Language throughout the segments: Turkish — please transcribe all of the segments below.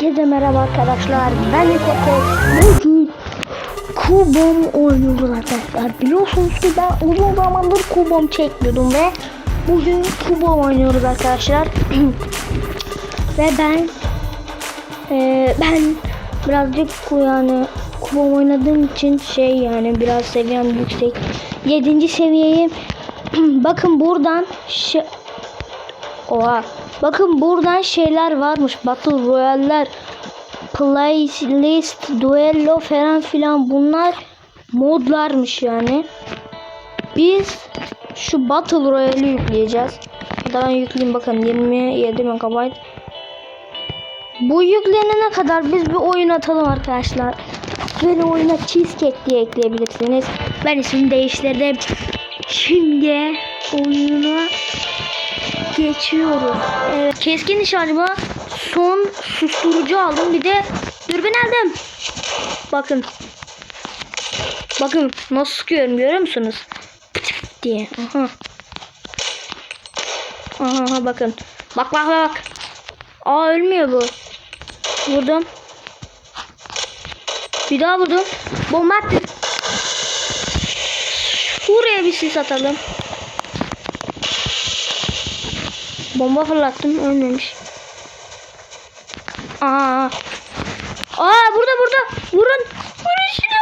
Herkese merhaba arkadaşlar. Ben Nikote. Bugün Kubom oynuyoruz arkadaşlar. Biliyorsunuz ki ben uzun zamandır Kubom çekmiyordum ve bugün Kubom oynuyoruz arkadaşlar. ve ben eee, ben birazcık yani Kubom oynadığım için şey yani biraz seviyem yüksek. 7. seviyeyim. Bakın buradan Oha. Bakın buradan şeyler varmış. Battle Royale'ler. Playlist, Duello falan filan bunlar modlarmış yani. Biz şu Battle Royale'i yükleyeceğiz. Ben yükleyeyim bakın 27 MB. Bu yüklenene kadar biz bir oyun atalım arkadaşlar. Böyle oyuna cheesecake diye ekleyebilirsiniz. Ben ismini değiştirdim. Şimdi oyuna geçiyoruz. Evet, keskin nişancıma son susturucu aldım. Bir de dürbün aldım. Bakın. Bakın nasıl sıkıyorum görüyor musunuz? Pıt pıt diye. Aha, aha bakın. Bak bak bak. Aa ölmüyor bu. Vurdum. Bir daha vurdum. Bomba attım. Buraya bir sis atalım. Bomba fırlattım ölmemiş. Aa. Aa burada burada. Vurun. Vurun şunu.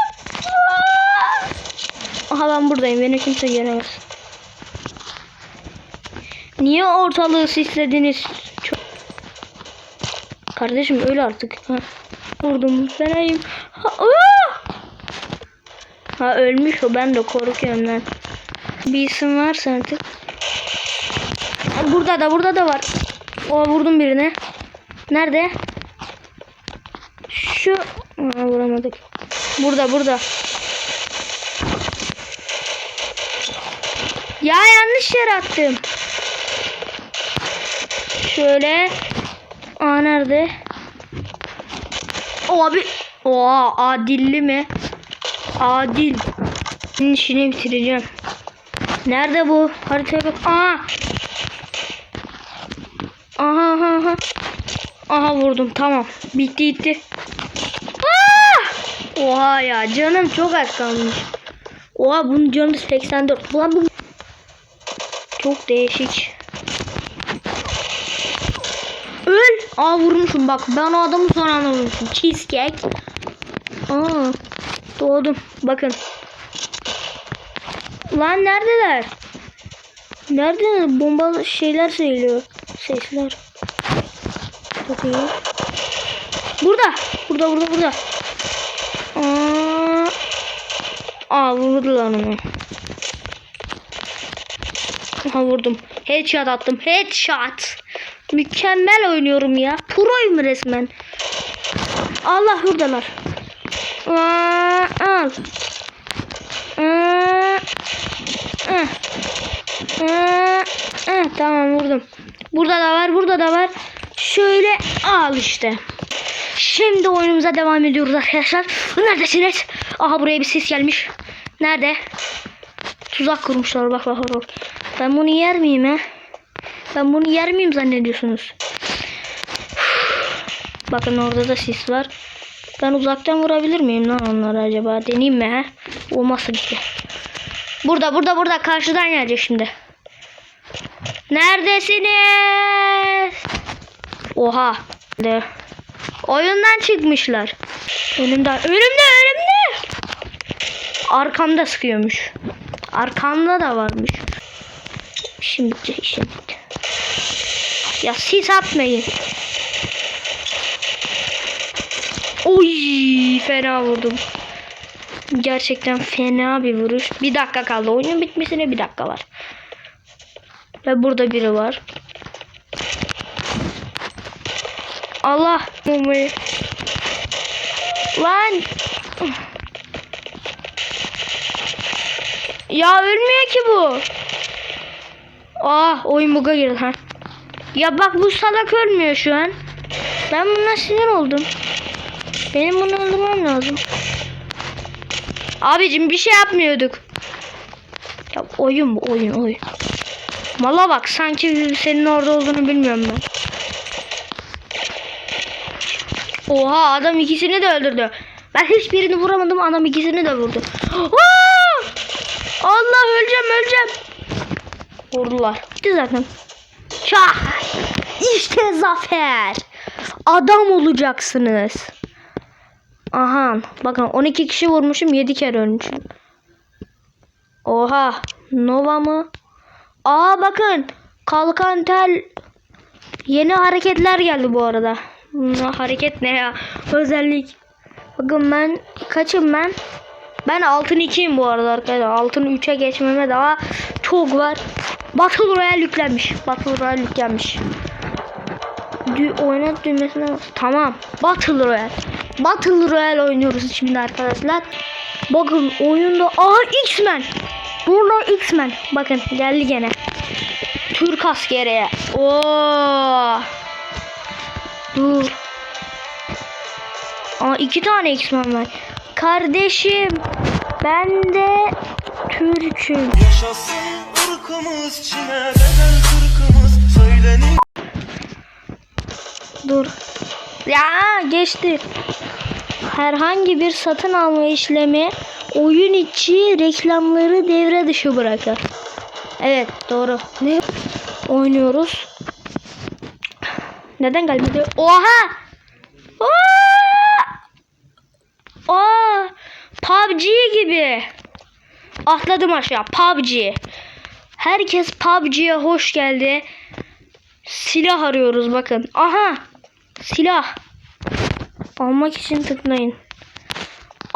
Aa! Aha ben buradayım. Beni kimse göremez. Niye ortalığı sislediniz? Çok... Kardeşim öl artık. Ha. Vurdum. Fenayım. Ha, ha ölmüş o. Ben de korkuyorum lan. Bir isim varsa artık. Burada da burada da var. O vurdum birine. Nerede? Şu Aa, vuramadık. Burada burada. Ya yanlış yer attım. Şöyle. Aa nerede? Abi. Oha adilli mi? Adil. Senin işini bitireceğim. Nerede bu? Haritaya bak. Aa Aha aha aha. Aha vurdum tamam. Bitti gitti. Aa! Oha ya canım çok az kalmış. Oha bunun canı 84. Ulan bu çok değişik. Öl. Aa vurmuşum bak. Ben o adamı son anda vurmuşum. Cheesecake. Aa doğdum. Bakın. Lan neredeler? Nerede bombalı şeyler söylüyor. Sesler. Çok iyi. Burada. Burada burada burada. Aa, Aa vurdular onu. Aha vurdum. Headshot attım. Headshot. Mükemmel oynuyorum ya. Proyum resmen. Allah buradalar. Aa, al. Aa, ah. Aa, tamam vurdum. Burada da var, burada da var. Şöyle al işte. Şimdi oyunumuza devam ediyoruz arkadaşlar. Neredesiniz? Aha buraya bir ses gelmiş. Nerede? Tuzak kurmuşlar bak bak bak. Ben bunu yer miyim he? Ben bunu yer miyim zannediyorsunuz? Bakın orada da sis var. Ben uzaktan vurabilir miyim lan onları acaba? Deneyeyim mi he? Olmazsa gitti. Burada burada burada karşıdan gelecek şimdi. Neredesiniz? Oha. De. Oyundan çıkmışlar. Önümde, önümde, önümde. Arkamda sıkıyormuş. Arkamda da varmış. Şimdi bitti. Ya siz atmayın. Oy, fena vurdum. Gerçekten fena bir vuruş. Bir dakika kaldı. Oyunun bitmesine bir dakika var. Ve burada biri var. Allah bombayı. Lan. Ya ölmüyor ki bu. Ah oyun buga girdi ha. Ya bak bu salak ölmüyor şu an. Ben buna sinir oldum. Benim bunu öldürmem lazım. Abicim bir şey yapmıyorduk. Ya oyun bu oyun oyun. Mala bak sanki senin orada olduğunu bilmiyorum ben. Oha adam ikisini de öldürdü. Ben hiçbirini vuramadım adam ikisini de vurdu. Aa! Allah öleceğim öleceğim. Vurdular. Bitti zaten. Şah. İşte zafer. Adam olacaksınız. Aha bakın 12 kişi vurmuşum 7 kere ölmüşüm. Oha Nova mı? Aa bakın kalkan tel yeni hareketler geldi bu arada. Hareket ne ya? Özellik. Bakın ben kaçım ben? Ben altın 2'yim bu arada arkadaşlar. Altın 3'e geçmeme daha çok var. Battle Royale yüklenmiş. Battle Royale yüklenmiş. Dü oynat düğmesine. Tamam. Battle Royale. Battle Royale oynuyoruz şimdi arkadaşlar. Bakın oyunda aha X-Men. Burada X-Men. Bakın geldi gene. Türk askeri. Oo. Dur. Aa iki tane X-Men var. Kardeşim ben de Türk'üm. Yaşasın ırkımız Çin'e bedel kırkımız Söylenir Dur. Ya geçti. Herhangi bir satın alma işlemi oyun içi reklamları devre dışı bırakır. Evet doğru. Ne oynuyoruz? Neden gelmedi? Oha! Oha! Aa! PUBG gibi. Atladım aşağı. PUBG. Herkes PUBG'ye hoş geldi. Silah arıyoruz bakın. Aha! Silah. Almak için tıklayın.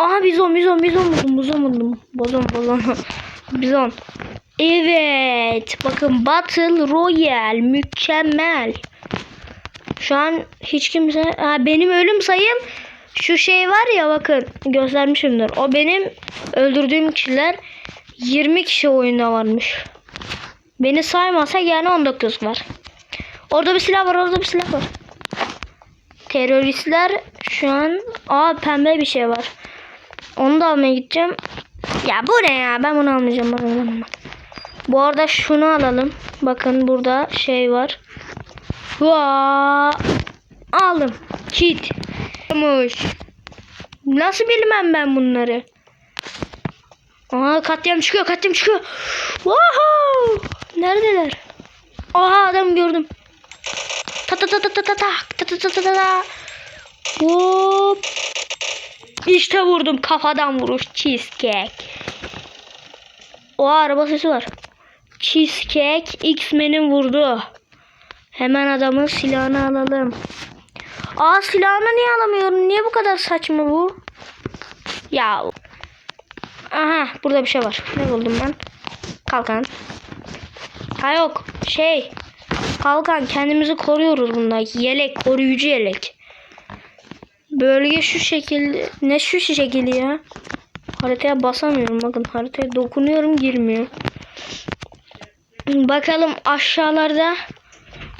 Aha bizon bizon bizon buldum bizon buldum. Bozon bozon. bizon. Evet. Bakın Battle Royale mükemmel. Şu an hiç kimse... Ha, benim ölüm sayım şu şey var ya bakın göstermişimdir. O benim öldürdüğüm kişiler 20 kişi oyunda varmış. Beni saymasa yani 19 var. Orada bir silah var orada bir silah var. Teröristler şu an... Aa pembe bir şey var. Onu da almaya gideceğim. Ya bu ne ya? Ben bunu almayacağım. Bu arada şunu alalım. Bakın burada şey var. Vaa! Aldım. Kit. Nasıl bilmem ben bunları? Aa katliam çıkıyor katliam çıkıyor. Wow! Neredeler? Aha adam gördüm. Ta ta ta ta ta ta ta ta ta ta ta ta ta. Hop. İşte vurdum kafadan vuruş cheesecake. O araba sesi var. Cheesecake X-Men'in vurdu. Hemen adamın silahını alalım. Aa silahını niye alamıyorum? Niye bu kadar saçma bu? Ya. Aha burada bir şey var. Ne buldum ben? Kalkan. Ha yok. Şey. Kalkan kendimizi koruyoruz bunda. Yelek. Koruyucu yelek. Bölge şu şekilde. Ne şu şekilde ya? Haritaya basamıyorum. Bakın haritaya dokunuyorum girmiyor. Bakalım aşağılarda.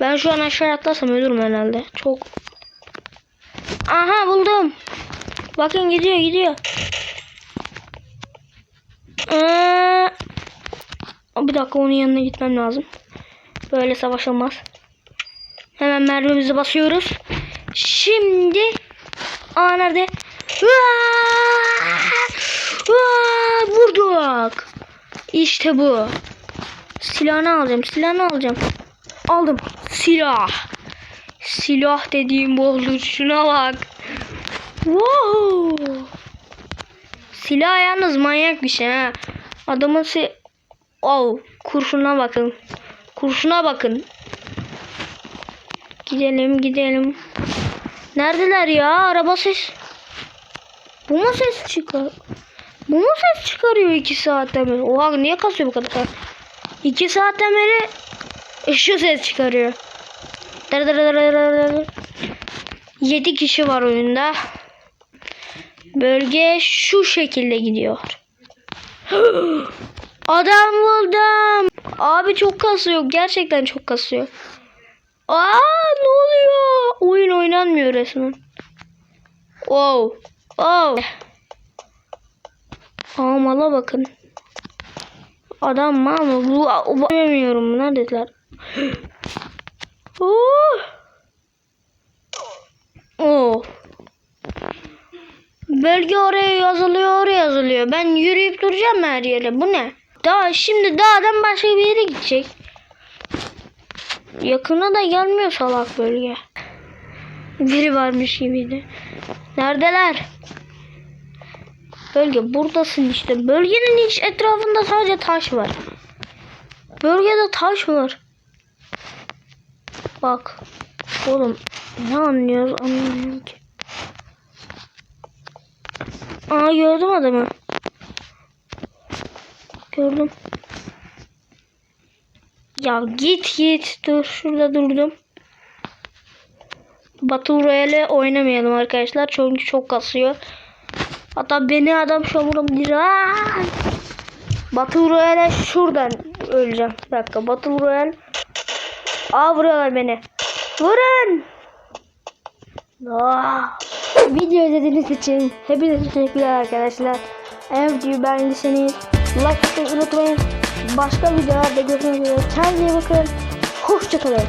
Ben şu an aşağı atlarsam ölürüm herhalde. Çok. Aha buldum. Bakın gidiyor gidiyor. Ee, bir dakika onun yanına gitmem lazım. Böyle savaş olmaz. Hemen mermimizi basıyoruz. Şimdi Aa nerede? Vaa! Vurduk. İşte bu. Silahını alacağım. Silahını alacağım. Aldım. Silah. Silah dediğim bu oldu. Şuna bak. Wow. Silah yalnız manyak bir şey ha. Adamın si... Oh, kurşuna bakın. Kurşuna bakın. Gidelim gidelim. Neredeler ya? Araba ses. Bu mu ses çıkar? Bu mu ses çıkarıyor iki saatten beri? Oha niye kasıyor bu kadar? İki saatten beri şu ses çıkarıyor. Dır dır dır dır dır. Yedi kişi var oyunda. Bölge şu şekilde gidiyor. Adam buldum. Abi çok kasıyor. Gerçekten çok kasıyor. Aa ne oynanmıyor resmen. Wow. Wow. Aa mala bakın. Adam mal mı? Bu, bu bilmiyorum. Neredeler? Oh. Oh. Bölge oraya yazılıyor oraya yazılıyor. Ben yürüyüp duracağım her yere. Bu ne? Daha şimdi dağdan başka bir yere gidecek. Yakına da gelmiyor salak bölge. Biri varmış gibiydi. Neredeler? Bölge buradasın işte. Bölgenin hiç etrafında sadece taş var. Bölgede taş var. Bak. Oğlum ne anlıyoruz anlamıyorum ki. Aa gördüm adamı. Gördüm. Ya git git. Dur şurada durdum. Battle Royale oynamayalım arkadaşlar. Çünkü çok kasıyor. Hatta beni adam şomurum diren. Battle Royale şuradan öleceğim. Bir dakika Battle Royale. Aa vuruyorlar beni. Vurun. Aa. Video izlediğiniz için hepinize teşekkürler arkadaşlar. Eğer beğendiyseniz like atmayı unutmayın. Başka videolarda görüşmek üzere. Kendinize bakın. Hoşçakalın.